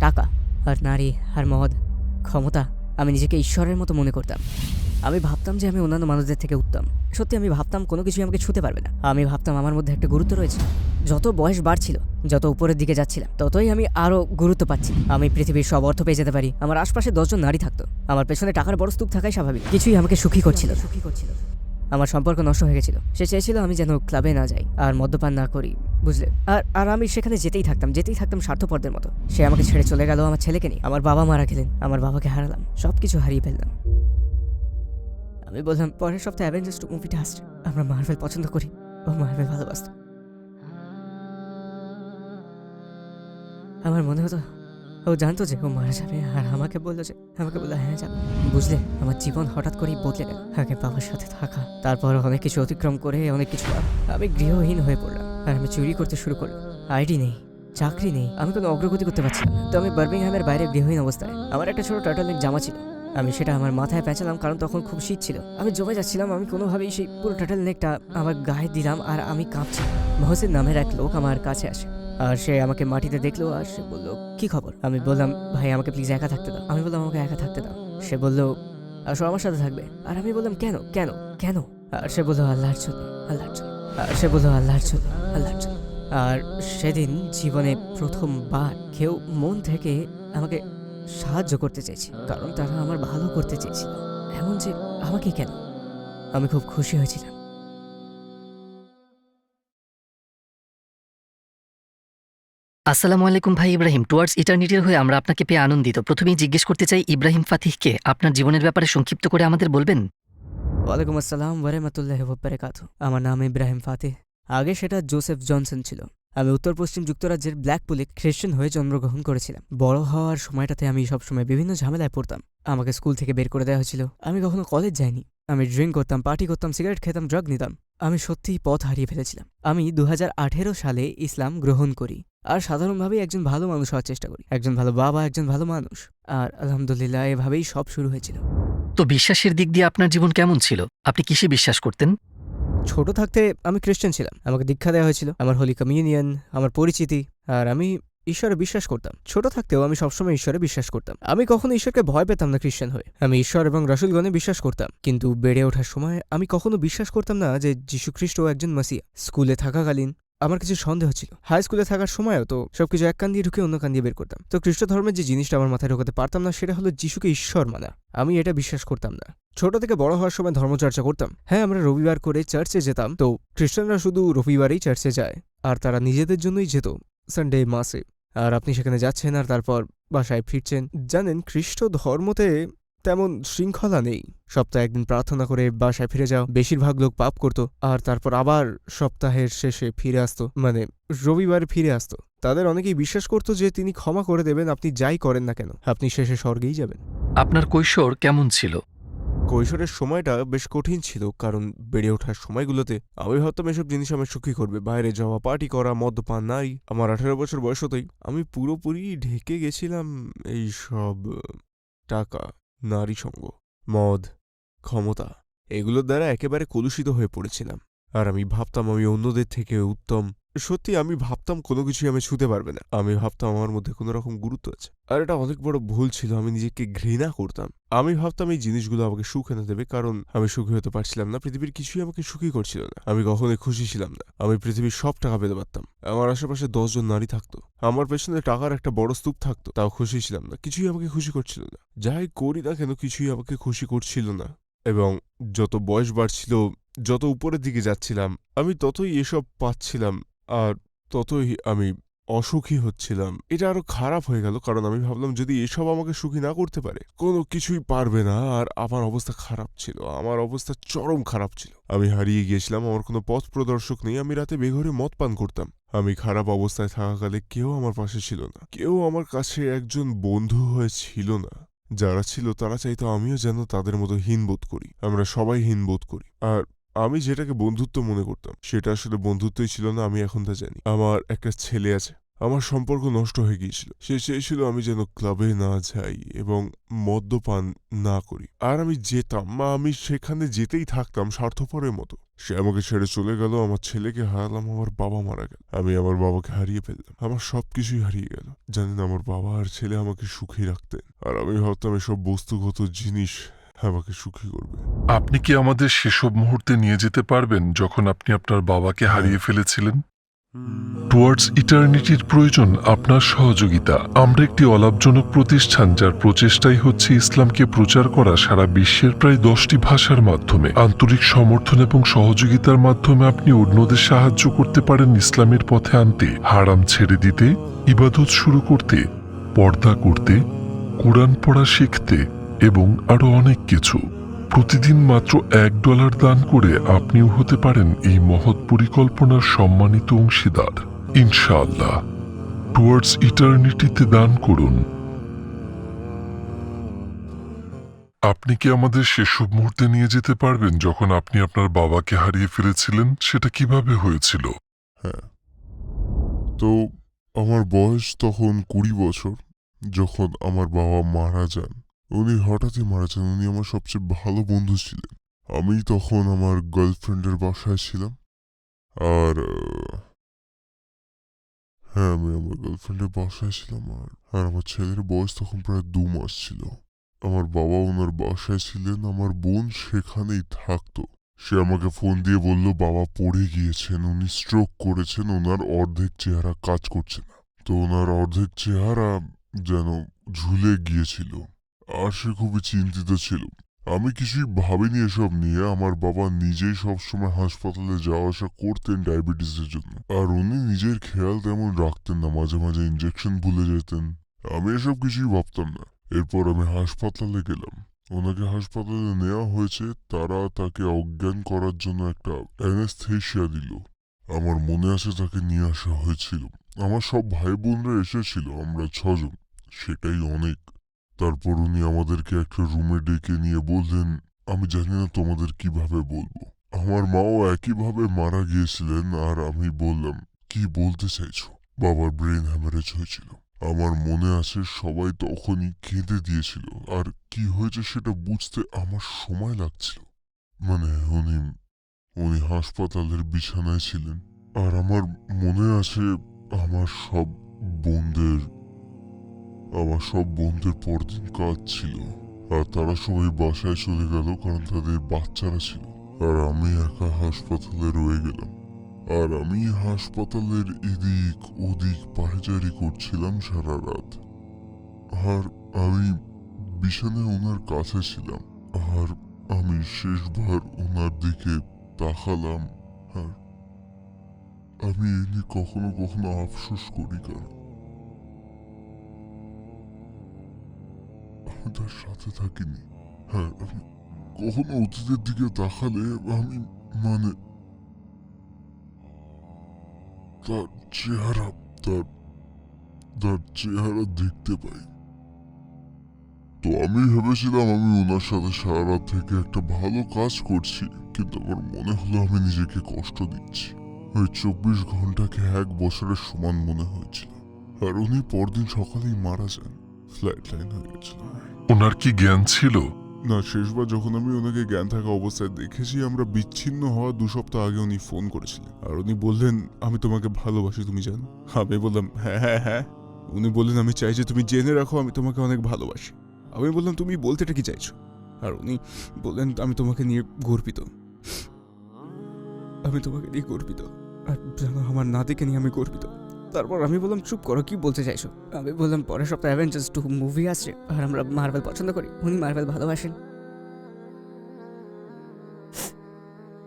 টাকা আর নারী আর মদ, ক্ষমতা আমি নিজেকে ঈশ্বরের মতো মনে করতাম। আমি ভাবতাম যে আমি অন্যান্য মানুষদের থেকে উত্তম। সত্যি আমি ভাবতাম কোনো কিছুই আমাকে ছুতে পারবে না। আমি ভাবতাম আমার মধ্যে একটা গুরুত্ব রয়েছে। যত বয়স বাড়ছিল, যত উপরের দিকে যাচ্ছিলাম, ততই আমি আরও গুরুত্ব পাচ্ছি। আমি পৃথিবীর সব অর্থ পেয়ে যেতে পারি। আমার আশপাশে দশজন নারী থাকতো। আমার পেছনে টাকার বড় স্তূপ থাকাই স্বাভাবিক। কিছুই আমাকে সুখী করছিল সুখী করছিল আমার সম্পর্ক নষ্ট হয়ে গেছিল। সে চেয়েছিল আমি যেন ক্লাবে না যাই, আর মদ্যপান না করি, বুঝলে? আর আর আমি সেখানে যেতেই থাকতাম যেতেই থাকতাম স্বার্থপরদের মতো। সে আমাকে ছেড়ে চলে গেল আমার ছেলেকে নিয়ে। আমার বাবা মারা গেলেন, আমার বাবাকে হারালাম সব কিছু হারিয়ে ফেললাম। আমি বললাম, পরের সপ্তাহে অ্যাভেঞ্জার্স টু মুভিটা আসছে, আমরা মার্ভেল পছন্দ করি। ও মার্ভেল ভালোবাসত। আমার মনে হতো ও জানতো যে ও মারা যাবে আর আমাকে বলল যে, আমাকে বলল হ্যাঁ যাবে বুঝলে, আমার জীবন হঠাৎ করেই বদলে গেল। আগে বাবার সাথে থাকা, তারপর অনেক কিছু অতিক্রম করে অনেক কিছু আমি গৃহহীন হয়ে পড়লাম আর আমি চুরি করতে শুরু করলাম। আইডি নেই, চাকরি নেই, আমি কোনো অগ্রগতি করতে পারছি না। তো আমি বার্মিংহামের বাইরে গৃহহীন অবস্থায়, আমার একটা ছোট টার্টলেক জামা ছিল। আমি সেটা আমার মাথায় পেঁচালাম, কারণ তখন খুব শীত ছিল। আমি জমে যাচ্ছিলাম, আমি কোনোভাবেই সেই পুরো টাটাল নেকটা আমার গায়ে দিলাম আর আমি কাঁপছি। মহসিন নামের এক লোক আমার কাছে আসে আর সে আমাকে মাটিতে দেখল আর সে বলল, কি খবর? আমি বললাম, ভাই, আমাকে প্লিজ একা থাকতে দাও। আমি বললাম, আমাকে একা থাকতে দাও। সে বলল, আসো আমার সাথে থাকবে। আর আমি বললাম, কেন কেন কেন? আর সে বলল, আল্লাহর জন্য আল্লাহর জন্য। আর সে বলল, আল্লাহর জন্য আল্লাহর জন্য। আর সেদিন জীবনে প্রথমবার কেউ মন থেকে আমাকে সাহায্য করতে চেয়েছে কারণ তারা আমার ভালো করতে চেয়েছিল। এমন যে আমাকে কেন? আমি খুব খুশি হয়েছিলাম। আসসালামু আলাইকুম ভাই ইব্রাহিম টুয়ার্ডস ইটার্নিটির হয়ে আমরা আপনাকে পেয়ে আনন্দিত। প্রথমেই জিজ্ঞেস করতে চাই ইব্রাহিম ফাতিহকে আপনার জীবনের ব্যাপারে সংক্ষিপ্ত করে আমাদের বলবেন? ওয়ালাইকুম আসসালাম ওয়ারহমতুল্লাহ বারাকাতু আমার নাম ইব্রাহিম ফাতেহ। আগে সেটা জোসেফ জনসন ছিল। আমি উত্তর পশ্চিম যুক্তরাজ্যের ব্ল্যাকপুলে খ্রিশ্চান হয়ে জন্মগ্রহণ করেছিলাম। বড় হওয়ার সময়টাতে আমি সবসময় বিভিন্ন ঝামেলায় পড়তাম। আমাকে স্কুল থেকে বের করে দেওয়া হয়েছিল। আমি কখনো কলেজ যাইনি। আমি ড্রিঙ্ক করতাম, পার্টি করতাম, সিগারেট খেতাম, ড্রাগ নিতাম। আমি সত্যিই পথ হারিয়ে ফেলেছিলাম। আমি দু হাজার আঠেরো সালে ইসলাম গ্রহণ করি আর সাধারণভাবেই একজন ভালো মানুষ হওয়ার চেষ্টা করি। একজন ভালো বাবা, একজন ভালো মানুষ। আর আলহামদুলিল্লাহ এভাবেই সব শুরু হয়েছিল। তো বিশ্বাসের দিক দিয়ে আপনার জীবন কেমন ছিল? আপনি কিসে বিশ্বাস করতেন? ছোট থাকতে আমি খ্রিস্টান ছিলাম। আমাকে দীক্ষা দেওয়া হয়েছিল। আমার হোলি কমিউনিয়ন আমার পরিচিতি, আর আমি ঈশ্বরে বিশ্বাস করতাম। ছোট থাকতেও আমি সবসময় ঈশ্বরে বিশ্বাস করতাম। আমি কখনো ঈশ্বরকে ভয় পেতাম না খ্রিস্টান হয়ে। আমি ঈশ্বর এবং রসুলগণে বিশ্বাস করতাম। কিন্তু বেড়ে ওঠার সময় আমি কখনো বিশ্বাস করতাম না যে যীশু খ্রিস্ট একজন মাসিয়া স্কুলে থাকাকালীন আমার কিছু সন্দেহ ছিল। হাই স্কুলে থাকার সময়ও তো সবকিছু এক কান দিয়ে ঢুকে অন্য কান দিয়ে বের করতাম। তো খ্রিস্ট ধর্মের যে জিনিসটা আমার মাথায় ঢোকাতে পারতাম না, সেটা হলো যিশুকে ঈশ্বর মানা। আমি এটা বিশ্বাস করতাম না। ছোট থেকে বড় হওয়ার সময় ধর্মচর্চা করতাম। হ্যাঁ আমরা রবিবার করে চার্চে যেতাম। তো খ্রিস্টানরা শুধু রবিবারেই চার্চে যায়। আর তারা নিজেদের জন্যই যেত সানডে মাসে আর আপনি সেখানে যাচ্ছেন আর তারপর বাসায় ফিরছেন। জানেন খ্রিস্ট ধর্মতে তেমন শৃঙ্খলা নেই। সপ্তাহে একদিন প্রার্থনা করে বাসায় ফিরে যাও। বেশিরভাগ লোক পাপ করত আর তারপর আবার সপ্তাহের শেষে ফিরে আসতো মানে রবিবার ফিরে আসতো। তাদের অনেকেই বিশ্বাস করতো যে তিনি ক্ষমা করে দেবেন আপনি যাই করেন না কেন। আপনি শেষে স্বর্গেই যাবেন। আপনার কৈশোর কেমন ছিল? কৈশোরের সময়টা বেশ কঠিন ছিল কারণ বেড়ে ওঠার সময়গুলোতে আমি ভাবতাম এসব জিনিস আমার সুখী করবে। বাইরে যাওয়া পার্টি করা মদ্যপান নাই। আমার আঠেরো বছর বয়স হতেই আমি পুরোপুরি ঢেকে গেছিলাম এই সব টাকা। নারী সঙ্গ, মদ, ক্ষমতা, এগুলোর দ্বারা একেবারে কলুষিত হয়ে পড়েছিলাম। আর আমি ভাবতাম আমি অন্যদের থেকে উত্তম সত্যি আমি ভাবতাম কোনো কিছুই আমি ছুতে পারবে না। আমি ভাবতাম আমার মধ্যে কোনো রকম গুরুত্ব আছে। আর এটা অনেক বড় ভুল ছিল, আমি নিজেকে ঘৃণা করতাম। আমি ভাবতাম এই জিনিসগুলো আমাকে সুখ এনে দেবে, কারণ আমি সুখী হতে পারছিলাম না, পৃথিবীর কিছুই আমাকে সুখী করছিল না। আমি কখনোই খুশি ছিলাম না। আমি পৃথিবীর সব টাকা পেতে পারতাম। আমার আশেপাশে দশজন নারী থাকতো। আমার পেছনে টাকার একটা বড় স্তূপ থাকতো, তাও খুশি ছিলাম না। কিছুই আমাকে খুশি করছিল না। যাই করি না কেন, কিছুই আমাকে খুশি করছিল না। এবং যত বয়স বাড়ছিল, যত উপরের দিকে যাচ্ছিলাম, আমি ততই এসব পাচ্ছিলাম আর ততই আমি অসুখী হচ্ছিলাম। এটা আরও খারাপ হয়ে গেল, কারণ আমি ভাবলাম যদি এসব আমাকে সুখী না করতে পারে, কোনো কিছুই পারবে না। আর আমার অবস্থা খারাপ ছিল, আমার অবস্থা চরম খারাপ ছিল। আমি হারিয়ে গিয়েছিলাম, আমার কোনো পথ প্রদর্শক নেই। আমি রাতে বেঘরে মদ পান করতাম। আমি খারাপ অবস্থায় থাকাকালে কেউ আমার পাশে ছিল না। কেউ আমার কাছে একজন বন্ধু হয়ে ছিল না। যারা ছিল তারা চাইতো আমিও যেন তাদের মতো হীনবোধ করি। আমরা সবাই হীনবোধ করি। আর আমি যেটাকে বন্ধুত্ব মনে করতাম, সেটা আসলে বন্ধুত্বই ছিল না, আমি এখন তা জানি। আমার একটা ছেলে আছে, আমার সম্পর্ক নষ্ট হয়ে গিয়েছিল। সে চেয়েছিল আমি যেন ক্লাবে না যাই এবং মদ্যপান না করি। আর আমি যেতাম মা আমি সেখানে যেতেই থাকতাম স্বার্থপরের মতো। সে আমাকে ছেড়ে চলে গেল, আমার ছেলেকে হারালাম, আমার বাবা মারা গেল। আমি আমার বাবাকে হারিয়ে ফেললাম, আমার সবকিছুই হারিয়ে গেল। জানেন, আমার বাবা আর ছেলে আমাকে সুখী রাখতেন। আর আমি ভাবতাম এসব বস্তুগত জিনিস আমাকে সুখী করবে। আপনি কি আমাদের সেসব মুহূর্তে নিয়ে যেতে পারবেন যখন আপনি আপনার বাবাকে হারিয়ে ফেলেছিলেন? টুয়ার্ডস ইটার্নিটির প্রয়োজন আপনার সহযোগিতা। আমরা একটি অলাভজনক প্রতিষ্ঠান যার প্রচেষ্টাই হচ্ছে ইসলামকে প্রচার করা সারা বিশ্বের প্রায় দশটি ভাষার মাধ্যমে। আন্তরিক সমর্থন এবং সহযোগিতার মাধ্যমে আপনি অন্যদের সাহায্য করতে পারেন ইসলামের পথে আনতে। হারাম ছেড়ে দিতে, ইবাদত শুরু করতে, পর্দা করতে, কোরআন পড়া শিখতে। এবং আরও অনেক কিছু। প্রতিদিন মাত্র এক ডলার দান করে আপনিও হতে পারেন এই মহৎ পরিকল্পনার সম্মানিত অংশীদার। ইনশাআল্লাহ। টুয়ার্ডস ইটার্নিটিতে দান করুন। আপনি কি আমাদের সেসব মুহূর্তে নিয়ে যেতে পারবেন যখন আপনি আপনার বাবাকে হারিয়ে ফেলেছিলেন? সেটা কীভাবে হয়েছিল? হ্যাঁ। তো, আমার বয়স তখন কুড়ি বছর, যখন আমার বাবা মারা যান। উনি হঠাৎই মারা যান। উনি আমার সবচেয়ে ভালো বন্ধু ছিলেন। আমি তখন আমার গার্লফ্রেন্ডের বাসায় ছিলাম। আর হ্যাঁ আমি আমার গার্লফ্রেন্ডের বাসায় ছিলাম। আর আর আমার ছেলের বয়স তখন প্রায় দু মাস ছিল। আমার বাবা ওনার বাসায় ছিলেন, আমার বোন সেখানেই থাকতো। সে আমাকে ফোন দিয়ে বলল, বাবা পড়ে গিয়েছেন, উনি স্ট্রোক করেছেন, ওনার অর্ধেক চেহারা কাজ করছে না। তো ওনার অর্ধেক চেহারা যেন ঝুলে গিয়েছিল। আর সে খুবই চিন্তিত ছিল। আমি কিছুই ভাবিনি এসব নিয়ে। আমার বাবা নিজেই সবসময় হাসপাতালে যাওয়া আসা করতেন ডায়াবেটিসের জন্য। আর উনি নিজের খেয়াল তেমন রাখতেন না, মাঝে মাঝে ইঞ্জেকশন ভুলে যেতেন। আমি এসব কিছুই ভাবতাম না। এরপর আমি হাসপাতালে গেলাম। ওনাকে হাসপাতালে নেওয়া হয়েছে। তারা তাকে অজ্ঞান করার জন্য একটা অ্যানেস্থেশিয়া দিল। আমার মনে আছে তাকে নিয়ে আসা হয়েছিল। আমার সব ভাই বোনরা এসেছিল, আমরা ছজন। সেটাই অনেক। তারপর উনি আমাদেরকে একটা রুমে ডেকে নিয়ে বললেন, আমি জানি না তোমাদের কীভাবে বলব। আমার মাও একইভাবে মারা গিয়েছিলেন আর আমি বললাম, কি বলতে চাইছো? বাবার ব্রেন হ্যামারেজ হয়েছিল। আমার মনে আছে সবাই তখনই কেঁদে দিয়েছিল। আর কি হয়েছে সেটা বুঝতে আমার সময় লাগছিল। মানে উনি উনি হাসপাতালের বিছানায় ছিলেন। আর আমার মনে আছে আমার সব বোনদের আমার সব বোনদের পরদিন কাজ ছিল। আর তারা সবাই বাসায় চলে গেল কারণ তাদের বাচ্চারা ছিল। আর আমি একা হাসপাতালে রয়ে গেলাম। আর আমি হাসপাতালের এদিক ওদিক পায়চারি করছিলাম সারা রাত। আর আমি বিছানায় ওনার কাছে ছিলাম। আর আমি শেষবার ওনার দিকে তাকালাম। আর আমি এই নিয়ে কখনো কখনো আফসোস করি কারণ আমি সাথে থাকিনি। হ্যাঁ আমি কখনো অতীতের দিকে তাকালে আমি মানে তার চেহারা, তার তার চেহারা দেখতে পাই। তো আমি ভেবেছিলাম আমি ওনার সাথে সারা রাত থেকে একটা ভালো কাজ করছি, কিন্তু আমার মনে হলো আমি নিজেকে কষ্ট দিচ্ছি। ওই চব্বিশ ঘন্টাকে এক বছরের সমান মনে হয়েছিল। আর উনি পরদিন সকালেই মারা যান। ফ্লাইট লাইন হয়ে গেছিল। ওনার কি জ্ঞান ছিল? না, শেষবার যখন আমি ওনাকে জ্ঞান থাকা অবস্থায় দেখেছি, আমরা বিচ্ছিন্ন হওয়া দু সপ্তাহ আগে উনি ফোন করেছিলেন। আর উনি বললেন, আমি তোমাকে ভালোবাসি, তুমি জানো? আমি বললাম হ্যাঁ হ্যাঁ হ্যাঁ। উনি বললেন, আমি চাই যে তুমি জেনে রাখো, আমি তোমাকে অনেক ভালোবাসি। আমি বললাম, তুমি বলতেটা কি চাইছো? আর উনি বললেন, আমি তোমাকে নিয়ে গর্বিত। আমি তোমাকে নিয়ে গর্বিত। আর জানো আমার নাতিকে নিয়ে আমি গর্বিত। তারপর আমি বললাম চুপ করো কি বলতে চাইছো? আমি বললাম পরের সপ্তাহে অ্যাভেঞ্জার্স টু মুভি আসছে আর আমরা মার্বেল পছন্দ করি। উনি মার্বেল ভালোবাসেন।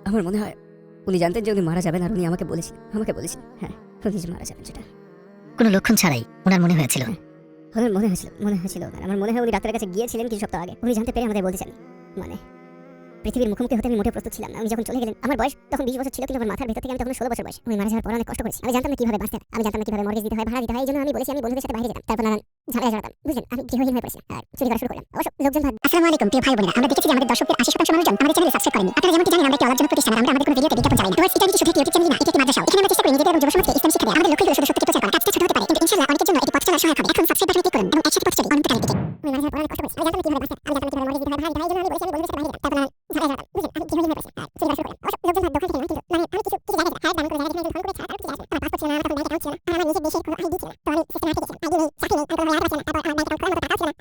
আমার মনে হয় উনি জানতেন যে উনি মারা যাবেন আর উনি আমাকে বলেছেন আমাকে বলেছেন। হ্যাঁ উনি যে মারা যাবেন সেটা। কোনো লক্ষণ ছাড়াই ওনার মনে হয়েছিল? ওনার মনে হয়েছিল মনে হয়েছিল আমার মনে হয় উনি ডাক্তারের কাছে গিয়েছিলেন কিছু সপ্তাহ আগে। উনি জানতে পেরে আমাদের বলতে চান মানে পৃথিবীর মুখোমুখি হতে আমি মোটেও প্রস্তুত ছিলাম উনি যখন চলে গেলেন, আমার বয়স তখন বিশ বছর ছিল, কিন্তু আমার মাথার থেকে আমি তখন ষোলো বছর বয়স। উনি মারা যাওয়ার পর অনেক কষ্ট করেছি। আমি জানতাম না কীভাবে বাঁচতে আমি জানতাম না কীভাবে মর্গেজ দিতে হয়, ভাড়া দিতে হয়, এই জন্য আমি বলেছি আমি বন্ধুদের সাথে বাইরে যেতাম। তারপর নানান ঝামেলা বুঝলেন? আমি গৃহহীন হয়ে পড়েছিলাম। আর চুরি করা শুরু করলাম। অবশ্য লোকজন ভাব আসসালামু আলাইকুম, প্রিয় ভাই বোনেরা আমরা দেখেছি যে আমাদের আশি শতাংশ মানুষজন আমাদের সাবস্ক্রাইব করেনি। আপনারা জানেন, আমরা একটি প্রতিষ্ঠান। আমরা আমাদের কোনো বিজ্ঞাপন চালাই না। ইউটিউব চ্যানেল না, এটি মাদ্রাসা এখানে আমরা চেষ্টা করি নিজেদের এবং শিক্ষা দেয় আমাদের লক্ষ্য হলো সত্যকে প্রচার করা কাজটা ছোট হতে পারে, কিন্তু ইনশাআল্লাহ অনেকের জন্য এটি পথ সহায়ক হবে। এখন সাবস্ক্রাইব বাটনে ক্লিক করুন এবং একসাথে পথ চলি অনেক কষ্ট করেছি। আমি জানতাম কীভাবে বাঁচতে আমি জানতাম কীভাবে মর্গেজ দিতে হয়। ভাড়া দিতে হয়, এই জন্য আমি বলেছি আমি বন্ধুদের সাথে বাইরে যেতাম। তারপর নানান ঝামেলা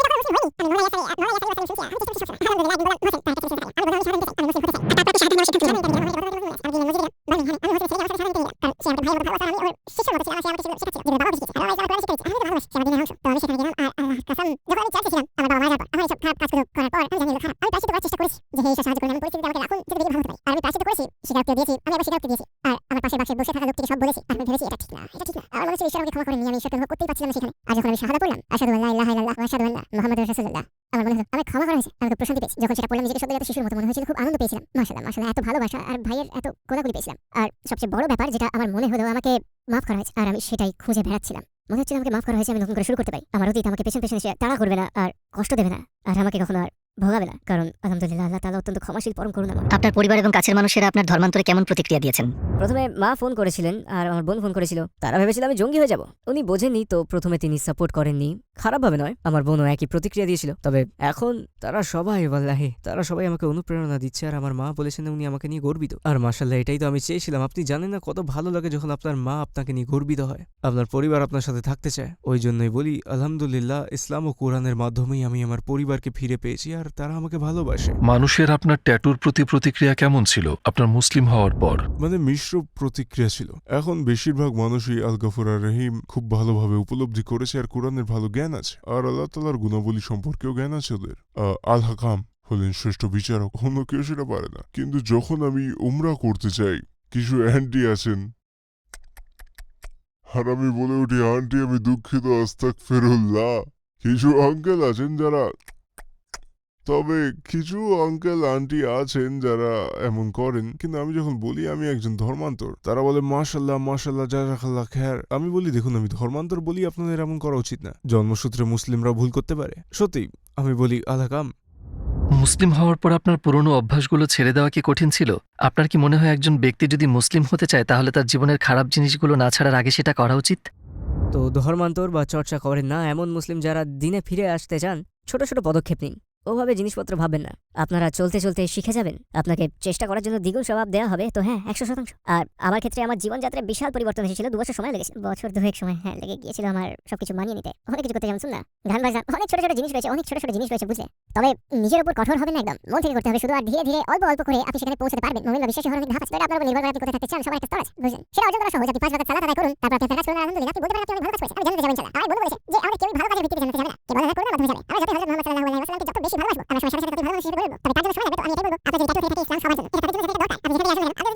アンドロイドで何も言わないでよ。করা হয়েছে। আমাকে প্রশান্তি পেয়েছি। যখন সেটা পড়লাম, নিজেকে সদ্য শিশুর মতো মনে হয়েছিল, খুব আনন্দ পেয়েছিলাম। মাসাল্লাহ মাসাল্লাহ এত ভালোবাসা আর ভাইয়ের এত কোলাকুলি পেয়েছিলাম। আর সবচেয়ে বড় ব্যাপার যেটা আমার মনে হলো, আমাকে মাফ করা হয়েছে। আর আমি সেটাই খুঁজে বেড়াচ্ছিলাম। মনে হচ্ছিল আমাকে মাফ করা হয়েছে, আমি নতুন করে শুরু করতে পারি। আমার অতীত আমাকে পেছন পেছনে এসে তাড়া করবে না আর কষ্ট দেবে না। আর আমাকে কখনো আর ভোগাবে না কারণ আলহামদুলিল্লাহ আল্লাহ তাআলা অত্যন্ত ক্ষমাশীল পরম করুণা আপনার পরিবার এবং কাছের মানুষেরা আপনার ধর্মান্তরে কেমন প্রতিক্রিয়া দিয়েছেন? প্রথমে মা ফোন করেছিলেন আর আমার বোন ফোন করেছিল। তারা ভেবেছিল আমি জঙ্গি হয়ে যাব। উনি বোঝেননি তো প্রথমে তিনি সাপোর্ট করেননি। খারাপভাবে নয় আমার বোনও একই প্রতিক্রিয়া দিয়েছিল। তবে এখন তারা সবাই বল্লাহি তারা সবাই আমাকে অনুপ্রেরণা দিচ্ছে আর আমার মা বলেছেন উনি আমাকে নিয়ে গর্বিত। আর মাসাল্লাহ এটাই তো আমি চেয়েছিলাম। আপনি জানেন না কত ভালো লাগে যখন আপনার মা আপনাকে নিয়ে গর্বিত হয়। আপনার পরিবার আপনার সাথে থাকতে চায়। ওই জন্যই বলি আলহামদুলিল্লাহ ইসলাম ও কোরআনের মাধ্যমেই আমি আমার পরিবারকে ফিরে পেয়েছি আর তারা আমাকে ভালোবাসে। মানুষের আপনার ট্যাটুর প্রতি প্রতিক্রিয়া কেমন ছিল? আপনার মুসলিম হওয়ার পর? মানে মিশ্র প্রতিক্রিয়া ছিল। এখন বেশিরভাগ মানুষই আল গফুর আর রহিম খুব ভালোভাবে উপলব্ধি করেছে আর কোরআনের ভালো জ্ঞান আছে। আর আল্লাহ তালার গুণাবলী সম্পর্কেও জ্ঞান আছে ওদের। আল হাকাম হলেন শ্রেষ্ঠ বিচারক অন্য কেউ সেটা পারে না। কিন্তু যখন আমি উমরা করতে চাই কিছু অ্যান্টি আছেন। আর আমি বলে উঠি আন্টি আমি দুঃখিত আস্তাক ফেরুল্লাহ কিছু আঙ্কেল আছেন যারা তবে কিছু আঙ্কেল আন্টি আছেন যারা এমন করেন। কিন্তু আমি যখন বলি আমি একজন ধর্মান্তর। তারা বলে মাশাল্লাহ মাশাল্লাহ জাজাকাল্লাহ খ্যার। আমি বলি দেখুন আমি ধর্মান্তর বলি আপনাদের এমন করা উচিত না। জন্মসূত্রে মুসলিমরা ভুল করতে পারে। সত্যি আমি বলি আলাকাম মুসলিম হওয়ার পর আপনার পুরনো অভ্যাসগুলো ছেড়ে দেওয়া কি কঠিন ছিল? আপনার কি মনে হয় একজন ব্যক্তি যদি মুসলিম হতে চায় তাহলে তার জীবনের খারাপ জিনিসগুলো না ছাড়ার আগে সেটা করা উচিত? তো ধর্মান্তর বা চর্চা করেন না এমন মুসলিম যারা দিনে ফিরে আসতে চান ছোট ছোট পদক্ষেপ নিন। ওভাবে জিনিসপত্র ভাববেন না। আপনারা চলতে চলতে শিখে যাবেন। আপনাকে চেষ্টা করার জন্য দ্বিগুণ স্বভাব দেওয়া হবে। তো হ্যাঁ একশো শতাংশ। আর আমার ক্ষেত্রে আমার জীবনযাত্রায় বিশাল পরিবর্তন এসেছিল। দু বছর সময় লেগেছে। বছর দুয়েক সময় হ্যাঁ লেগে গিয়েছিল আমার সবকিছু মানিয়ে নিতে। অনেক কিছু করতে যেমন শুন না। গান বাজনা অনেক ছোট ছোট জিনিস রয়েছে, অনেক ছোট ছোট জিনিস রয়েছে, বুঝলে? তবে নিজের উপর কঠোর হবে না একদম। মন থেকে করতে হবে শুধু, আর ধীরে ধীরে, অল্প অল্প করে আপনি সেখানে পৌঁছতে পারবেন। মোমিন বা বিশ্বাসী হওয়ার অনেক ধাপ আছে। আপনার উপর নির্ভর করে আপনি কোথায় থাকতে চান, সবার একটা স্তর আছে, বুঝলেন? সেটা অর্জন করা সহজ। আপনি পাঁচ বছর সালাত আদায় করুন, তারপর আপনি কাজ করুন আনন্দ নিন আপনি বলতে পারেন আপনি অনেক ভালো কাজ করেছেন। আমি জানতে যাবেন ইনশাআল্লাহ। আমার বন্ধু বলেছে যে, আমাদের কেউ ভালো কাজের ভিত্তিতে জানতে যাবে না। কে বলা করবে না মাধ্যমে যাবে আমরা যত হযরত মুহাম্মদ সাল্লাল্লাহু আলাইহি ওয়াসাল্লামকে যত বেশি ভালোবাসবো আমার সবার সাথে সাথে ভালোবাসি তবে তার সময় আমি এটাই বলব। আপনার যদি ট্যাটু থেকে থাকে ইসলাম, সবার জন্য। এটা তাদের জন্য দরকার। আপনি সেটাকে আসলে